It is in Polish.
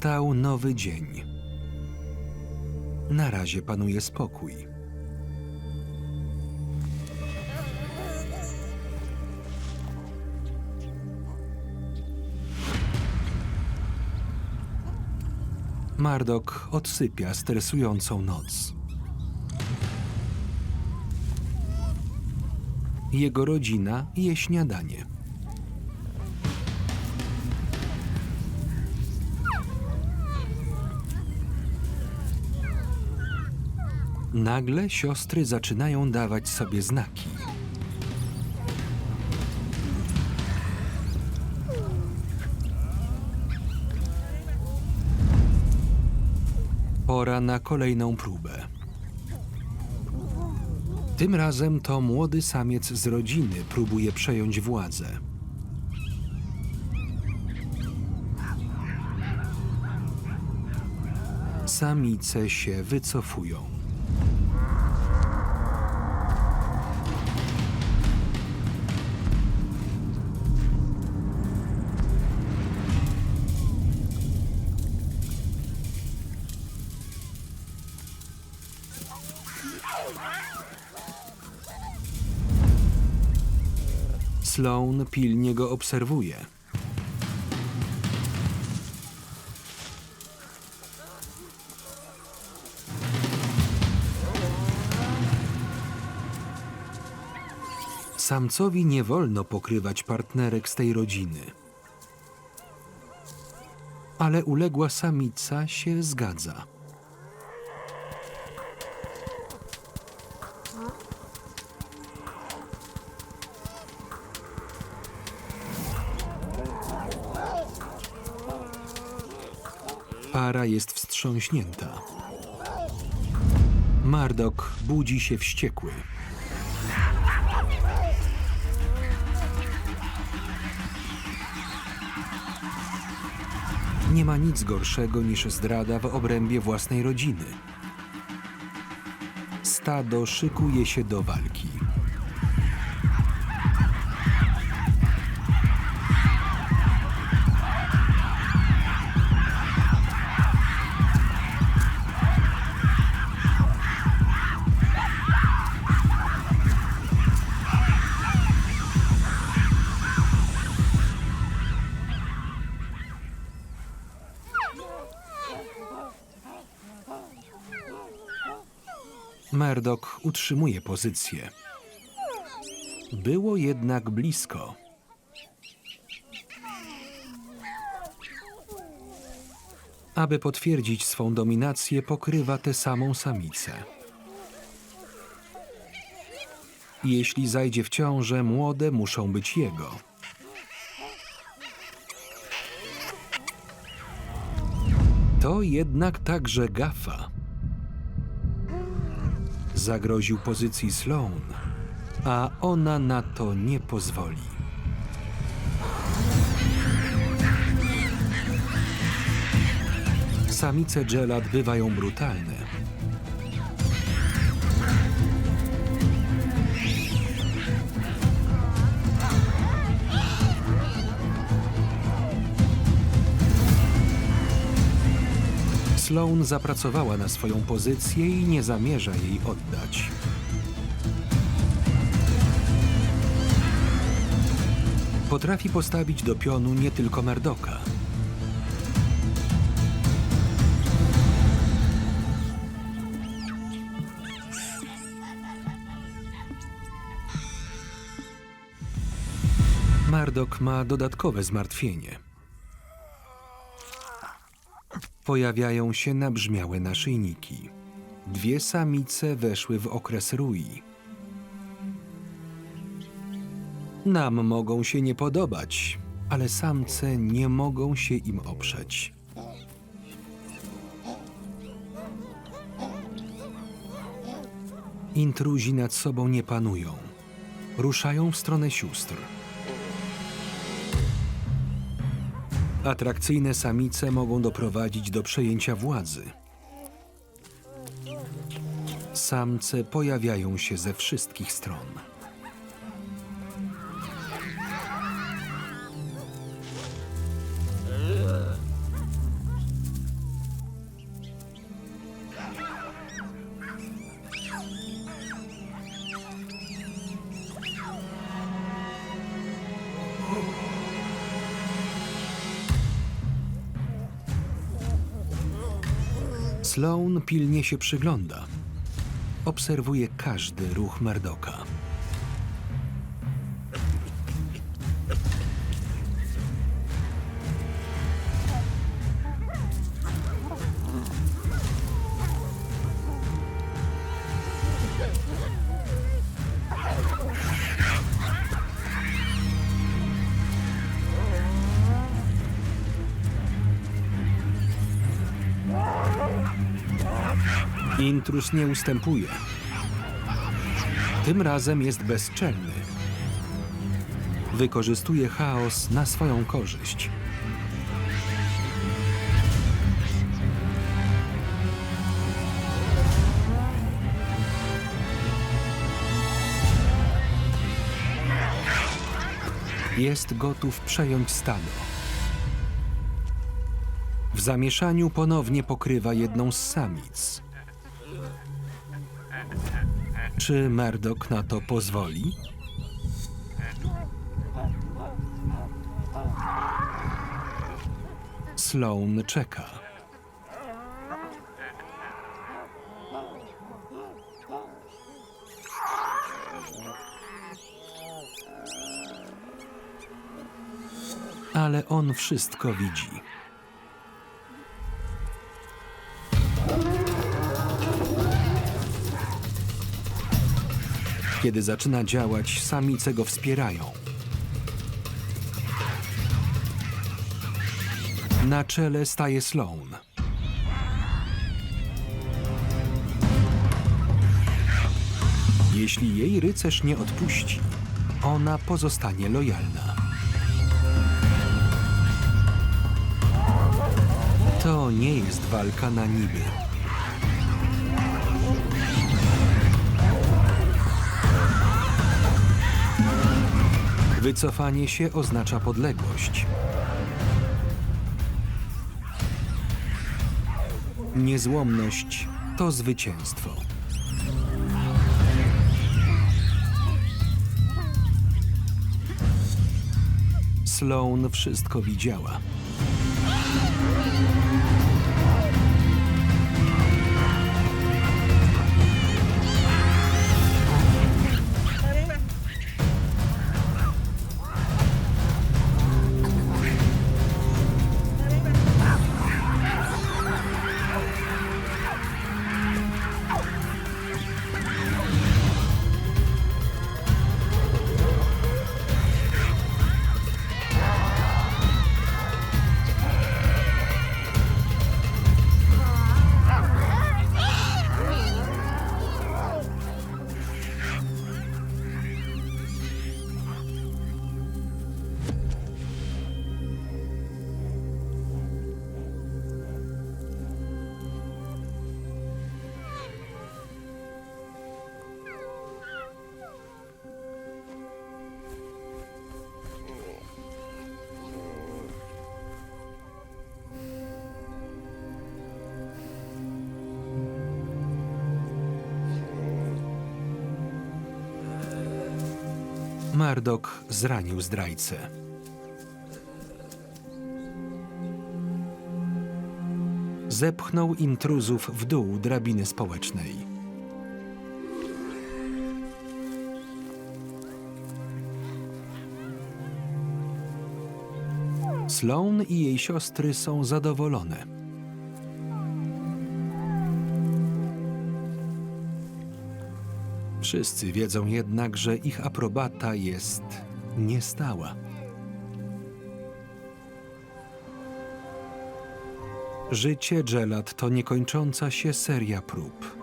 Nastał nowy dzień. Na razie panuje spokój. Mardok odsypia stresującą noc. Jego rodzina je śniadanie. Nagle siostry zaczynają dawać sobie znaki. Pora na kolejną próbę. Tym razem to młody samiec z rodziny próbuje przejąć władzę. Samice się wycofują. Sloan pilnie go obserwuje. Samcowi nie wolno pokrywać partnerek z tej rodziny. Ale uległa samica się zgadza. Para jest wstrząśnięta. Mardok budzi się wściekły. Nie ma nic gorszego niż zdrada w obrębie własnej rodziny. Stado szykuje się do walki. Merdok utrzymuje pozycję. Było jednak blisko. Aby potwierdzić swą dominację, pokrywa tę samą samicę. Jeśli zajdzie w ciążę, młode muszą być jego. To jednak także gafa zagroził pozycji Sloan, a ona na to nie pozwoli. Samice Gelad bywają brutalne. Sloan zapracowała na swoją pozycję i nie zamierza jej oddać. Potrafi postawić do pionu nie tylko Merdoka. Mardok ma dodatkowe zmartwienie. Pojawiają się nabrzmiałe naszyjniki. Dwie samice weszły w okres rui. Nam mogą się nie podobać, ale samce nie mogą się im oprzeć. Intruzi nad sobą nie panują. Ruszają w stronę sióstr. Atrakcyjne samice mogą doprowadzić do przejęcia władzy. Samce pojawiają się ze wszystkich stron. Oh. Sloan pilnie się przygląda. Obserwuje każdy ruch Merdoka. Intrus nie ustępuje. Tym razem jest bezczelny. Wykorzystuje chaos na swoją korzyść. Jest gotów przejąć stado. W zamieszaniu ponownie pokrywa jedną z samic. Czy Merdok na to pozwoli? Sloan czeka. Ale on wszystko widzi. Kiedy zaczyna działać, samice go wspierają. Na czele staje Sloan. Jeśli jej rycerz nie odpuści, ona pozostanie lojalna. To nie jest walka na niby. Wycofanie się oznacza podległość. Niezłomność to zwycięstwo. Sloan wszystko widziała. Mardok zranił zdrajcę. Zepchnął intruzów w dół drabiny społecznej. Sloan i jej siostry są zadowolone. Wszyscy wiedzą jednak, że ich aprobata jest niestała. Życie Gelad to niekończąca się seria prób.